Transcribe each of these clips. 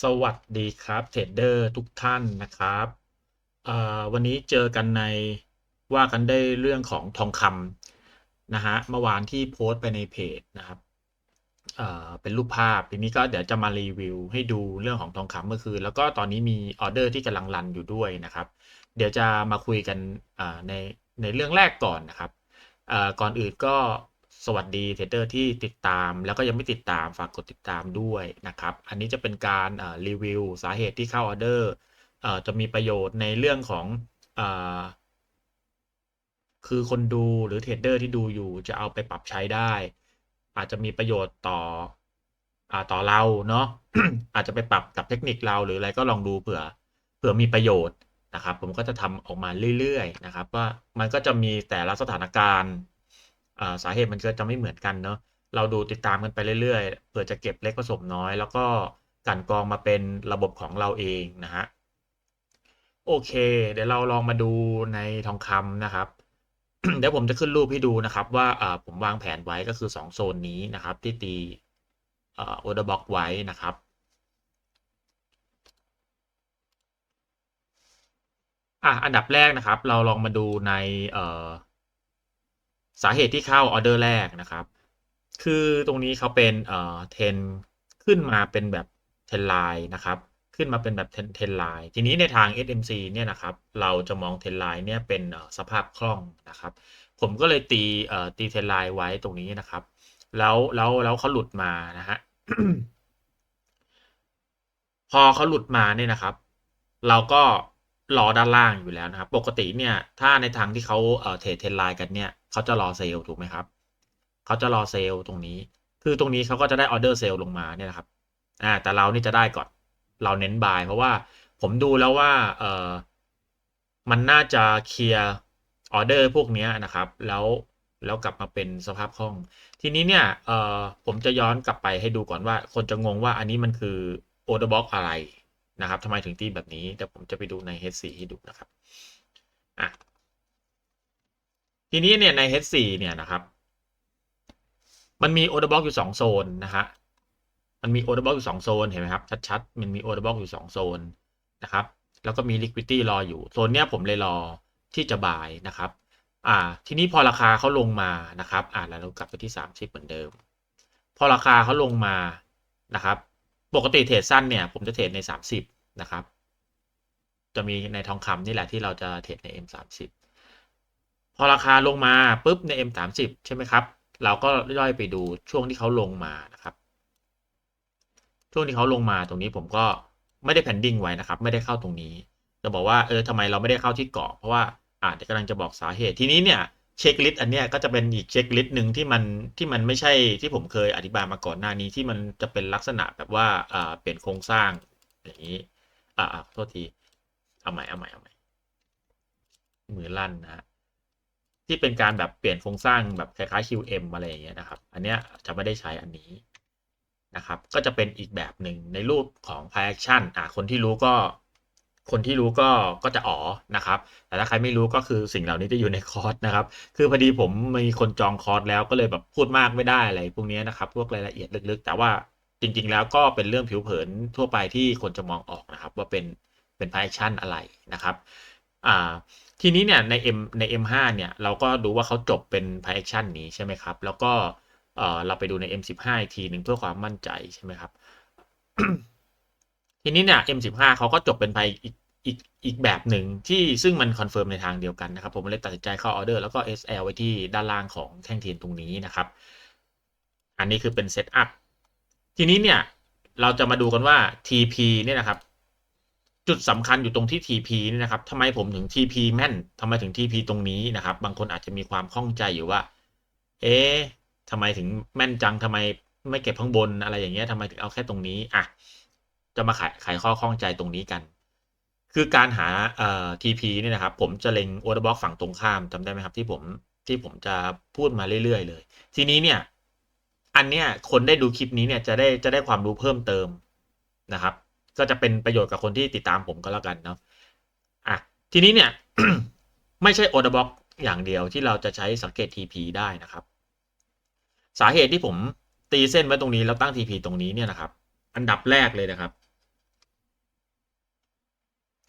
สวัสดีครับเทรดเดอร์ทุกท่านนะครับวันนี้เจอกันในว่ากันได้เรื่องของทองคำนะฮะเมื่อวานที่โพสต์ไปในเพจนะครับเเป็นรูปภาพทีนี้ก็เดี๋ยวจะมารีวิวให้ดูเรื่องของทองคำเมื่อคืนแล้วก็ตอนนี้มีออเดอร์ที่กำลังรันอยู่ด้วยนะครับ เดี๋ยวจะมาคุยกันในในเรื่องแรกก่อนนะครับก่อนอื่นก็ สวัสดีเทรดเดอร์ที่ติดตามแล้วก็ยังไม่ติดตามฝากกดติดตามด้วยนะครับ อันนี้จะเป็นการรีวิวสาเหตุที่เข้าออเดอร์จะมีประโยชน์ในเรื่องของอคือคนดูหรือเทรดเดอร์ที่ดูอยู่จะเอาไปปรับใช้ได้ อาจจะมีประโยชน์ต่ออต่อเราเนาะอาจจะไปปรับกับเทคนิคเราหรืออะไรก็ลองดูเผื่อเผื่อมีประโยชน์นะครับ ผมก็จะทำออกมาเรื่อยๆนะครับว่ามันก็จะมีแต่ละสถานการณ์ สาเหตุมันก็จะไม่เหมือนกันเนาะเราดูติดตามกันไปเรื่อยๆเผื่อจะเก็บเล็กผสมน้อย แล้วก็กลั่นกรองมาเป็นระบบของเราเองนะฮะโอเค เดี๋ยวเราลองมาดูในทองคำนะครับ เดี๋ยวผมจะขึ้นรูปให้ดูนะครับว่าผมวางแผนไว้ก็คือ 2 โซนนี้นะครับ ที่ตีออเดอร์บ็อกไว้นะครับอะอันดับแรกนะครับ เราลองมาดูในอ สาเหตุที่เข้าออเดอร์แรกนะครับ คือตรงนี้เขาเป็นเอ่อเทนขึ้นมาเป็นแบบเทนไลน์นะครับ ขึ้นมาเป็นแบบเทนเทนไลน์ทีนี้ในทาง SMC เนี่ยนะครับ เราจะมองเทนไลน์เนี่ยเป็นสภาพคล่องนะครับ ผมก็เลยตีเอ่อตีเทนไลน์ไว้ตรงนี้นะครับ แล้วแล้วแล้วเขาหลุดมานะฮะพอเขาหลุดมาเนี่ยนะครับ เราก็รอด้านล่างอยู่แล้วนะครับ ปกติเนี่ย ถ้าในทางที่เขาเอ่อเทรดเทนไลน์กันเนี่ย เขาจะรอเซลล์ถูกไหมครับเขาจะรอเซลล์ตรงนี้ คือตรงนี้เขาก็จะได้ออเดอร์เซลล์ลงมาเนี่ยนะครับอ่าแต่เรานี่จะได้ก่อนเราเน้นบายเพราะว่าผมดูแล้วว่าเออมันน่าจะเคลียร์ออเดอร์พวกนี้นะครับ แล้วแล้วกลับมาเป็นสภาพคล่อง ทีนี้เนี่ยเออผมจะย้อนกลับไปให้ดูก่อนว่า คนจะงงว่าอันนี้มันคือออเดอร์บ็อกอะไรนะครับทำไมถึงตีแบบนี้เดี๋ยวผมจะไปดูใน H4 ให้ดูนะครับอะ ทีนี้เนี่ยใน H4 เนี่ยนะครับ มันมี order box อกอยู่สองโซนนะฮะ มันมี order box อกอยู่สองโซนเห็นไหมครับ ชัดๆ มันมี order box อยู่สองโซนนะครับ แล้วก็มี liquidity รออยู่ โซนเนี้ยผมเลยรอที่จะบายนะครับ อ่า ทีนี้พอราคาเขาลงมานะครับ อ่าแล้วเรากลับไปที่ 30 เหมือนเดิม พอราคาเขาลงมานะครับ ปกติเทรดสั้นเนี่ยผมจะเทรดใน 30 นะครับ จะมีในทองคำนี่แหละที่เราจะเทรดใน M30 พอราคาลงมาปุ๊บใน M30 ใช่ไหมครับ เราก็ย่อยไปดูช่วงที่เขาลงมานะครับ ช่วงที่เขาลงมาตรงนี้ผมก็ไม่ได้แพนดิ้งไว้นะครับ ไม่ได้เข้าตรงนี้ จะบอกว่าเออทำไมเราไม่ได้เข้าที่เกาะเพราะว่าอ่าเดี๋ยวกำลังจะบอกสาเหตุทีนี้เนี่ยเช็คลิสต์อันเนี้ยก็จะเป็นอีกเช็คลิสต์หนึ่งที่มันที่มันไม่ใช่ที่ผมเคยอธิบายมาก่อนหน้านี้ที่มันจะเป็นลักษณะแบบว่าอ่าเปลี่ยนโครงสร้างอย่างนี้อ่าโทษทีเอาใหม่เอาใหม่เอาใหม่มือลั่นนะฮะ ที่เป็นการแบบเปลี่ยนโครงสร้างแบบคล้ายๆ QM อะไรอย่างเงี้ยนะครับ อันเนี้ยจะไม่ได้ใช้อันนี้นะครับ ก็จะเป็นอีกแบบหนึ่งในรูปของ Pie Action อ่าคนที่รู้ก็ คนที่รู้ก็ก็จะอ๋อนะครับ แต่ถ้าใครไม่รู้ก็คือสิ่งเหล่านี้จะอยู่ในคอร์สนะครับ คือพอดีผมมีคนจองคอร์สแล้วก็เลยแบบพูดมากไม่ได้อะไรพวกนี้นะครับ พวกรายละเอียดลึกๆ แต่ว่าจริง ๆ แล้วก็เป็นเรื่องผิวเผินทั่วไปที่คนจะมองออกนะครับ ว่าเป็นเป็น Pie Action อะไรนะครับ อ่าทีนี้เนี่ยใน M ใน M5 เนี่ยเราก็ดูว่าเขาจบเป็น Pie Action นี้ใช่ไหมครับ แล้วก็เออเราไปดูใน M15 อีกทีหนึ่งเพื่อความมั่นใจใช่ไหมครับ ทีนี้เนี่ย M15 เขาก็จบเป็นไปอีกอีกอีกแบบหนึ่งที่ซึ่งมันคอนเฟิร์มในทางเดียวกันนะครับ ผมเลยตัดสินใจเข้าออเดอร์แล้วก็ SL ไว้ที่ด้านล่างของแท่งเทียนตรงนี้นะครับ อันนี้คือเป็นเซตอัพทีนี้เนี่ยเราจะมาดูกันว่า TP เนี่ยนะครับ จุดสำคัญอยู่ตรงที่ TP นี่นะครับทำไมผมถึง TP แม่นทำไมถึง TP ตรงนี้นะครับ บางคนอาจจะมีความข้องใจอยู่ว่า เอ๊ะทำไมถึงแม่นจังทำไมไม่เก็บข้างบนอะไรอย่างเงี้ยทำไมถึงเอาแค่ตรงนี้อะจะมาไขไขข้อข้องใจตรงนี้กัน คือการหาเอ่อ TP เนี่ยนะครับ ผมจะเล็ง order block ฝั่งตรงข้ามจำได้ไหมครับ ที่ผมที่ผมจะพูดมาเรื่อยๆ เลย ทีนี้เนี่ย อันเนี้ยคนได้ดูคลิปนี้เนี่ยจะได้จะได้ความรู้เพิ่มเติมนะครับ ก็จะเป็นประโยชน์กับคนที่ติดตามผมก็แล้วกันเนาะอะทีนี้เนี่ย ไม่ใช่ order block อย่างเดียวที่เราจะใช้สังเกต TP ได้นะครับ สาเหตุที่ผมตีเส้นไว้ตรงนี้แล้วตั้ง TP ตรงนี้เนี่ยนะครับ อันดับแรกเลยนะครับ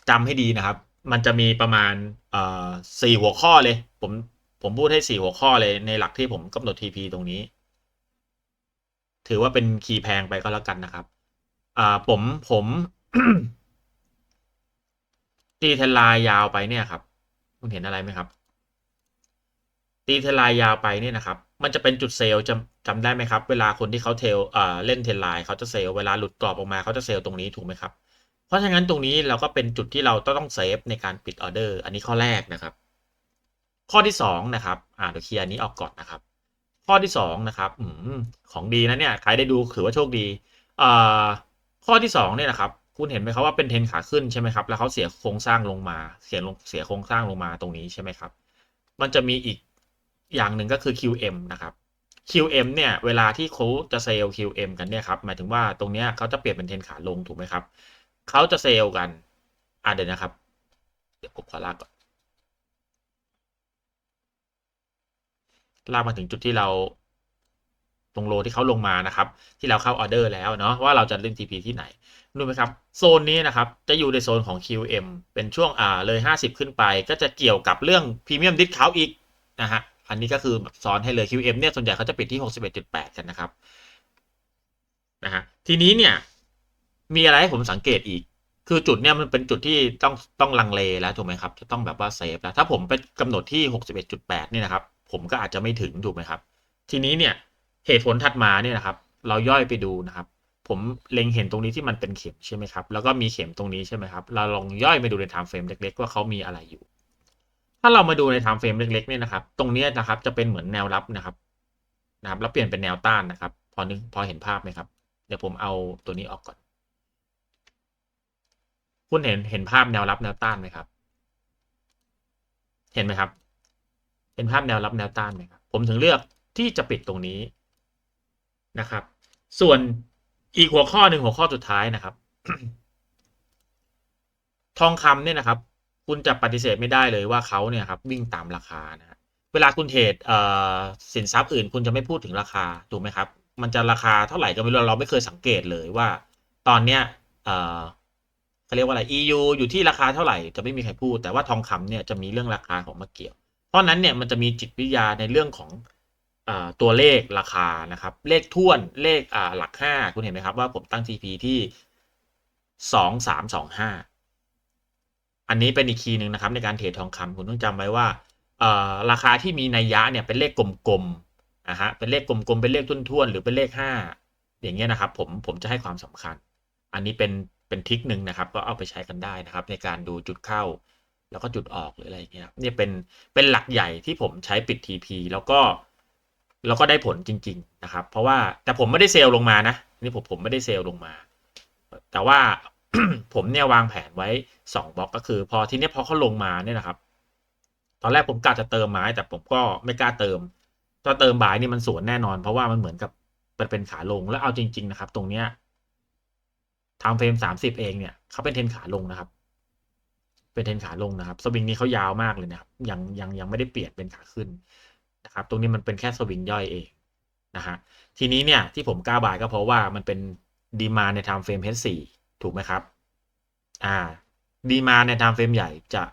จำให้ดีนะครับ มันจะมีประมาณอ่อสี่หัวข้อเลย ผมผมพูดให้สี่หัวข้อเลยในหลักที่ผมกำหนด TP ตรงนี้ ถือว่าเป็นคีย์แพงไปก็แล้วกันนะครับ อ่าผมผมตีเทลน์ยาวไปเนี่ยครับ คุณเห็นอะไรไหมครับ ตีเทลน์ยาวไปเนี่ยนะครับ มันจะเป็นจุดเซลล์จำจำได้ไหมครับ เวลาคนที่เขาเทลเอ่อเล่นเทลน์เขาจะเซลล์เวลาหลุดกรอบออกมาเขาจะเซลล์ตรงนี้ถูกไหมครับ เพราะฉะนั้นตรงนี้เราก็เป็นจุดที่เราต้องเซฟในการปิดออเดอร์ อันนี้ข้อแรกนะครับ ข้อที่สองนะครับ อ่าเดี๋ยวเคลียร์นี้ออกก่อนนะครับ ข้อที่สองนะครับ อืมของดีนะเนี่ยใครได้ดูถือว่าโชคดีอ่า ข้อที่สองเนี่ยนะครับคุณเห็นไหมครับว่าเป็นเทนขาขึ้นใช่ไหมครับ แล้วเขาเสียโครงสร้างลงมาเสียลงเสียโครงสร้างลงมาตรงนี้ใช่ไหมครับ มันจะมีอีกอย่างหนึ่งก็คือ QM นะครับ QM เนี่ยเวลาที่เขาจะเซลล์ QM กันเนี่ยครับหมายถึงว่าตรงเนี้ยเขาจะเปลี่ยนเป็นเทนขาลงถูกไหมครับเขาจะเซลล์กันอะเดี๋ยวนะครับ เดี๋ยวผมขอลากก่อนลากมาถึงจุดที่เรา ตรงโลที่เขาลงมานะครับที่เราเข้าออเดอร์แล้วเนาะว่าเราจะเล่น TP ที่ไหนรู้ไหมครับโซนนี้นะครับจะอยู่ในโซนของ QM เป็นช่วงอ่าเลย 50 ขึ้นไป ก็จะเกี่ยวกับเรื่องพรีเมียมดิสคาวอีกนะฮะอันนี้ก็คือแบบซ้อนให้เลย QM เนี่ยส่วนใหญ่เขาจะปิดที่ 61.8 กันนะครับนะฮะทีนี้เนี่ยมีอะไรให้ผมสังเกตอีก คือจุดเนี่ยมันเป็นจุดที่ต้องต้องลังเลแล้วถูกไหมครับจะต้องแบบว่าเซฟแล้วถ้าผมไปกำหนดที่ 61.8เนี่นะครับ ผมก็อาจจะไม่ถึงถูกไหมครับ ทีนี้เนี่ย เหตุผลถัดมาเนี่ยนะครับ เราย่อยไปดูนะครับ ผมเล็งเห็นตรงนี้ที่มันเป็นเข็มใช่ไหมครับ แล้วก็มีเข็มตรงนี้ใช่ไหมครับ เราลองย่อยไปดูในไทม์เฟรมเล็ก ๆ ว่าเขามีอะไรอยู่ ถ้าเรามาดูในไทม์เฟรมเล็กๆเนี่ยนะครับ ตรงเนี้ยนะครับจะเป็นเหมือนแนวรับนะครับนะครับ แล้วเปลี่ยนเป็นแนวต้านนะครับ พอนึกพอเห็นภาพไหมครับ เดี๋ยวผมเอาตัวนี้ออกก่อน คุณเห็นเห็นภาพแนวรับแนวต้านไหมครับ เห็นไหมครับเห็นภาพแนวรับแนวต้านไหมครับ ผมถึงเลือกที่จะปิดตรงนี้ นะครับ ส่วนอีกหัวข้อหนึ่งหัวข้อสุดท้ายนะครับ ทองคำเนี่ยนะครับ คุณจะปฏิเสธไม่ได้เลยว่าเขาเนี่ยครับวิ่งตามราคานะเวลาคุณเทรดเอ่อสินทรัพย์อื่น คุณจะไม่พูดถึงราคาถูกไหมครับ มันจะราคาเท่าไหร่ก็ไม่รู้เราไม่เคยสังเกตเลยว่า ตอนเนี้ยเอ่อเขาเรียกว่าอะไร EU อยู่ที่ราคาเท่าไหร่จะไม่มีใครพูด แต่ว่าทองคำเนี่ยจะมีเรื่องราคาของมาเกี่ยว เพราะนั้นเนี่ยมันจะมีจิตวิทยาในเรื่องของ ตัวเลขราคานะครับ เลขท่วนเลขอ่าหลักห้าคุณเห็นไหมครับว่าผมตั้ง TP ที่สองสามสองห้าอันนี้เป็นอีกคีย์หนึ่งนะครับ ในการเทรดทองคำคุณต้องจำไว้ว่าเอ่อราคาที่มีนัยยะเนี่ยเป็นเลขกลมๆนะฮะเป็นเลขกลมๆเป็นเลขทุ่นๆหรือเป็นเลขห้าอย่างเงี้ยนะครับผมผมจะให้ความสำคัญ อันนี้เป็นเป็นทิคหนึ่งนะครับ ก็เอาไปใช้กันได้นะครับ ในการดูจุดเข้าแล้วก็จุดออกหรืออะไรอย่างเงี้ยเนี่ยเป็นเป็นหลักใหญ่ที่ผมใช้ปิด TP แล้วก็ แล้วก็ได้ผลจริง ๆ นะครับ เพราะว่าแต่ผมไม่ได้เซลล์ลงมานะนี่ผมผมไม่ได้เซลล์ลงมา แต่ว่าผมเนี่ยวางแผนไว้สองบล็อกก็คือ พอทีนี้พอเขาลงมาเนี่ยนะครับ ตอนแรกผมกะจะเติมไม้ แต่ผมก็ไม่กล้าเติมถ้าเติมบ่ายนี่มันสวนแน่นอน เพราะว่ามันเหมือนกับมันเป็นขาลงแล้วเอาจริง ๆ นะครับ ตรงเนี้ยทำเฟรมสามสิบเองเนี่ยเขาเป็นเทนขาลงนะครับ เป็นเทนขาลงนะครับสวิงนี้เขายาวมากเลยนะครับยังยังยังไม่ได้เปลี่ยนเป็นขาขึ้น นะครับ ตรงนี้มันเป็นแค่สวิงย่อยเองนะฮะทีนี้เนี่ยที่ผมกล้าบายก็เพราะว่ามันเป็นดีมาในไทม์เฟรม H4 ถูกไหมครับอ่าดีมาในไทม์เฟรมใหญ่จะ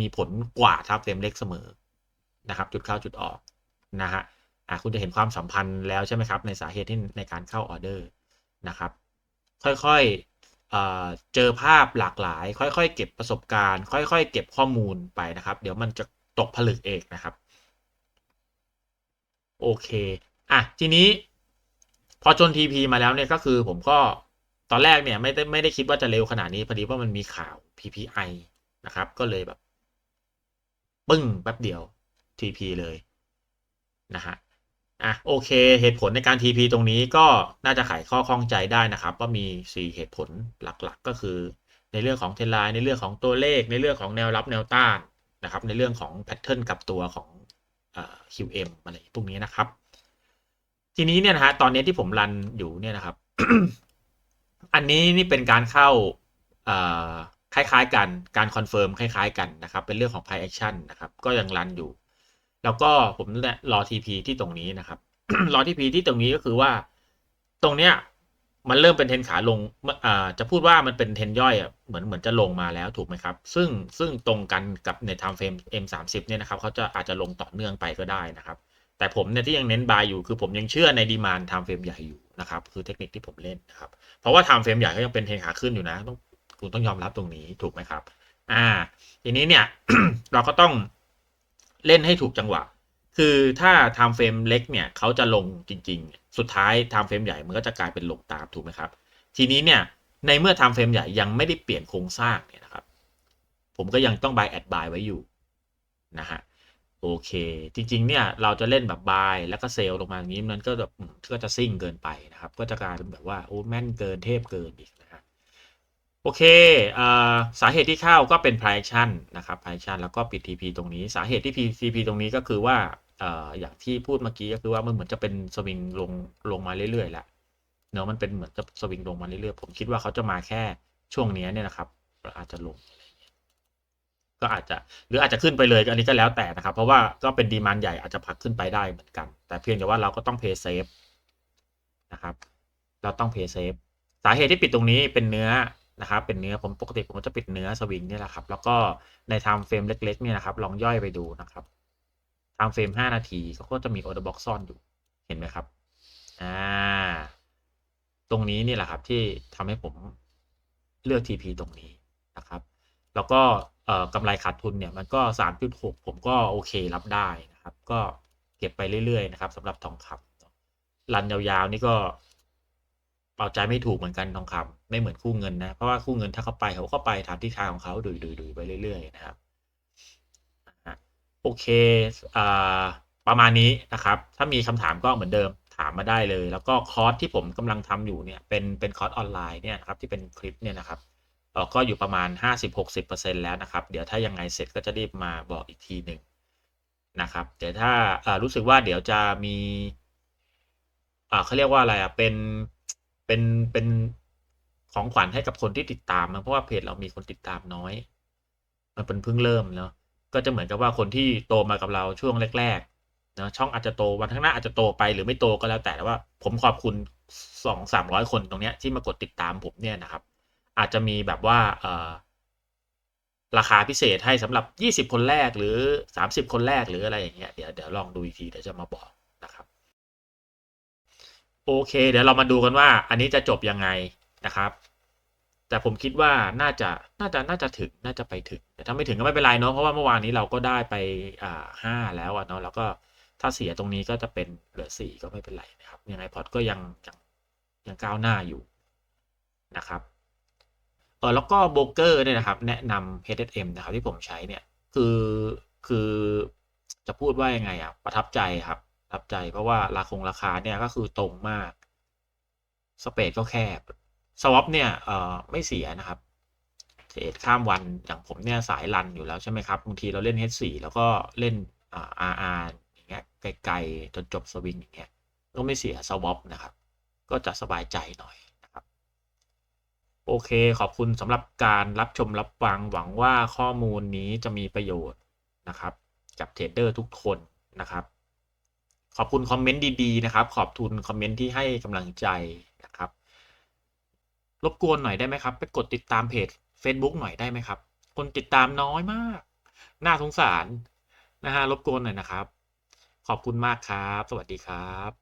มีผลกว่าไทม์เฟรมเล็กเสมอนะครับ จุดเข้าจุดออกนะฮะอ่าคุณจะเห็นความสัมพันธ์แล้วใช่ไหมครับ ในสาเหตุที่ในการเข้าออเดอร์นะครับ ค่อยๆเอ่อเจอภาพหลากหลาย ค่อยๆ เก็บประสบการณ์ ค่อยๆ เก็บข้อมูลไปนะครับ เดี๋ยวมันจะตกผลึกเองนะครับ โอเค อะ ทีนี้ พอจน TP มาแล้วเนี่ยก็คือผมก็ตอนแรกเนี่ยไม่ได้ไม่ได้คิดว่าจะเร็วขนาดนี้พอดีว่ามันมีข่าว PPI นะครับ ก็เลยแบบ ปึ้งแป๊บเดียว TP เลยนะฮะอะโอเค เหตุผลในการ TP ตรงนี้ก็น่าจะไขข้อข้องใจได้นะครับ ว่ามี 4 เหตุผลหลักๆ ก็คือ ในเรื่องของเทรนไลน์ในเรื่องของตัวเลข ในเรื่องของแนวรับแนวต้านนะครับ ในเรื่องของแพทเทิร์นกับตัวของ QM อะไรพวกนี้นะครับ ทีนี้เนี่ยนะฮะตอนนี้ที่ผมรันอยู่เนี่ยนะครับ อันนี้นี่เป็นการเข้าคล้ายๆกันการคอนเฟิร์มคล้ายๆกันนะครับ เป็นเรื่องของ Price Action นะครับ ก็ยังรันอยู่ แล้วก็ผมรอ TP ที่ตรงนี้นะครับ รอ TP ที่ตรงนี้ก็คือว่า ตรงเนี้ย มันเริ่มเป็นเทนขาลงอ่าจะพูดว่ามันเป็นเทนย่อยอะเหมือนเหมือนจะลงมาแล้วถูกไหมครับ ซึ่งซึ่งตรงกันกับใน time frame M30 เนี่ยนะครับเขาจะอาจจะลงต่อเนื่องไปก็ได้นะครับ แต่ผมเนี่ยที่ยังเน้นบายอยู่คือผมยังเชื่อในดีมาน time frame ใหญ่อยู่นะครับคือเทคนิคที่ผมเล่นนะครับเพราะว่า time frame ใหญ่ก็ยังเป็นเทนขาขึ้นอยู่นะต้องคุณต้องยอมรับตรงนี้ถูกไหมครับ อ่า ทีนี้เนี่ยเราก็ต้องเล่นให้ถูกจังหวะ คือถ้า time frame เล็กเนี่ยเขาจะลงจริง ๆ สุดท้าย time frame ใหญ่มันก็จะกลายเป็นลงตามถูกไหมครับ ทีนี้เนี่ยในเมื่อ time frame ใหญ่ยังไม่ได้เปลี่ยนโครงสร้างเนี่ยนะครับ ผมก็ยังต้อง buy at buy ไว้อยู่นะฮะโอเค จริง ๆ เนี่ยเราจะเล่นแบบ buy แล้วก็เซลลงมาอย่างนี้มันก็แบบก็จะซิ่งเกินไปนะครับ ก็จะกลายเป็นแบบว่าโอ้แม่นเกินเทพเกินอีกนะฮะโอเคอ่าสาเหตุที่เข้าก็เป็น price action นะครับ price action แล้วก็ปิด TP ตรงนี้ สาเหตุที่ TP ตรงนี้ก็คือว่า อย่างที่พูดเมื่อกี้ก็คือว่ามันเหมือนจะเป็นสวิงลงลงมาเรื่อยๆแล้วเนาะมันเป็นเหมือนจะสวิงลงมาเรื่อยๆผมคิดว่าเขาจะมาแค่ช่วงนี้เนี่ยนะครับอาจจะลงก็อาจจะหรืออาจจะขึ้นไปเลยอันนี้ก็แล้วแต่นะครับ เพราะว่าก็เป็นดีมานใหญ่อาจจะผลักขึ้นไปได้เหมือนกัน แต่เพียงแต่ว่าเราก็ต้อง pay safe นะครับ เราต้อง pay safe สาเหตุที่ปิดตรงนี้เป็นเนื้อนะครับ เป็นเนื้อผมปกติผมก็จะปิดเนื้อสวิงนี่แหละครับ แล้วก็ใน time frame เล็กๆเนี่ยนะครับ ลองย่อยไปดูนะครับ time frame 5นาทีเขาก็จะมี order box ซ่อนอยู่เห็นไหมครับอ่าตรงนี้นี่แหละครับที่ทำให้ผมเลือก TP ตรงนี้นะครับ แล้วก็เอ่อกำไรขาดทุนเนี่ยมันก็ 3.6 ผมก็โอเครับได้นะครับ ก็เก็บไปเรื่อยๆนะครับสำหรับทองคำรันยาวๆนี่ก็เอาใจไม่ถูกเหมือนกันทองคำไม่เหมือนคู่เงินนะ เพราะว่าคู่เงินถ้าเขาไปเขาก็ไปตามที่ทางของเขาดุยๆไปเรื่อยๆนะครับ โอเคอ่าประมาณนี้นะครับ ถ้ามีคำถามก็เหมือนเดิมถามมาได้เลย แล้วก็คอร์สที่ผมกำลังทำอยู่เนี่ยเป็นเป็นคอร์สออนไลน์เนี่ยครับที่เป็นคลิปเนี่ยนะครับเอ่อก็อยู่ประมาณ 50-60%แล้วนะครับ เดี๋ยวถ้ายังไงเสร็จก็จะรีบมาบอกอีกทีหนึ่งนะครับเดี๋ยวถ้าอ่อรู้สึกว่าเดี๋ยวจะมีอ่าเขาเรียกว่าอะไรอะเป็นเป็นเป็นของขวัญให้กับคนที่ติดตามนะเพราะว่าเพจเรามีคนติดตามน้อย มันเป็นเพิ่งเริ่มเนาะ ก็จะเหมือนกับว่าคนที่โตมากับเราช่วงแรกๆนะช่องอาจจะโตวันข้างหน้าอาจจะโตไปหรือไม่โตก็แล้วแต่แต่ว่า ผมขอบคุณสองสามร้อยคนตรงเนี้ยที่มากดติดตามผมเนี่ยนะครับ อาจจะมีแบบว่าเอ่อราคาพิเศษให้สำหรับ20คนแรกหรือ30คนแรกหรืออะไรอย่างเงี้ยเดี๋ยวเดี๋ยวลองดูอีกทีเดี๋ยวจะมาบอกนะครับ โอเค เดี๋ยวเรามาดูกันว่า อันนี้จะจบยังไงนะครับ แต่ผมคิดว่าน่าจะน่าจะน่าจะถึงน่าจะไปถึง แต่ถ้าไม่ถึงก็ไม่เป็นไรเนาะเพราะว่าเมื่อวานนี้เราก็ได้ไปอ่าห้าแล้วเนาะแล้วก็ถ้าเสียตรงนี้ก็จะเป็นเหลือสี่ก็ไม่เป็นไรนะครับยังไงพอร์ตก็ยังยังยังก้าวหน้าอยู่นะครับเออแล้วก็โบกเกอร์เนี่ยนะครับ แนะนำ HSM นะครับที่ผมใช้เนี่ยคือคือจะพูดว่ายังไงอะประทับใจครับประทับใจเพราะว่าราคงราคาเนี่ยก็คือตรงมาก สเปซก็แคบ สวอปเนี่ยเอ่อไม่เสียนะครับเทรดข้ามวันอย่างผมเนี่ยสายรันอยู่แล้วใช่ไหมครับบางทีเราเล่น H4 แล้วก็เล่นอ่า RR อย่างเงี้ยไกลๆจนจบสวิงอย่างเงี้ยก็ไม่เสียสวอปนะครับ ก็จะสบายใจหน่อยนะครับ โอเคขอบคุณสำหรับการรับชมรับฟังหวังว่าข้อมูลนี้จะมีประโยชน์นะครับกับเทรดเดอร์ทุกคนนะครับ ขอบคุณคอมเมนต์ดีๆนะครับ ขอบคุณคอมเมนต์ที่ให้กำลังใจนะครับ รบกวนหน่อยได้ไหมครับ ไปกดติดตามเพจ Facebook หน่อยได้ไหมครับ คนติดตามน้อยมาก น่าสงสารนะฮะรบกวนหน่อยนะครับ ขอบคุณมากครับ สวัสดีครับ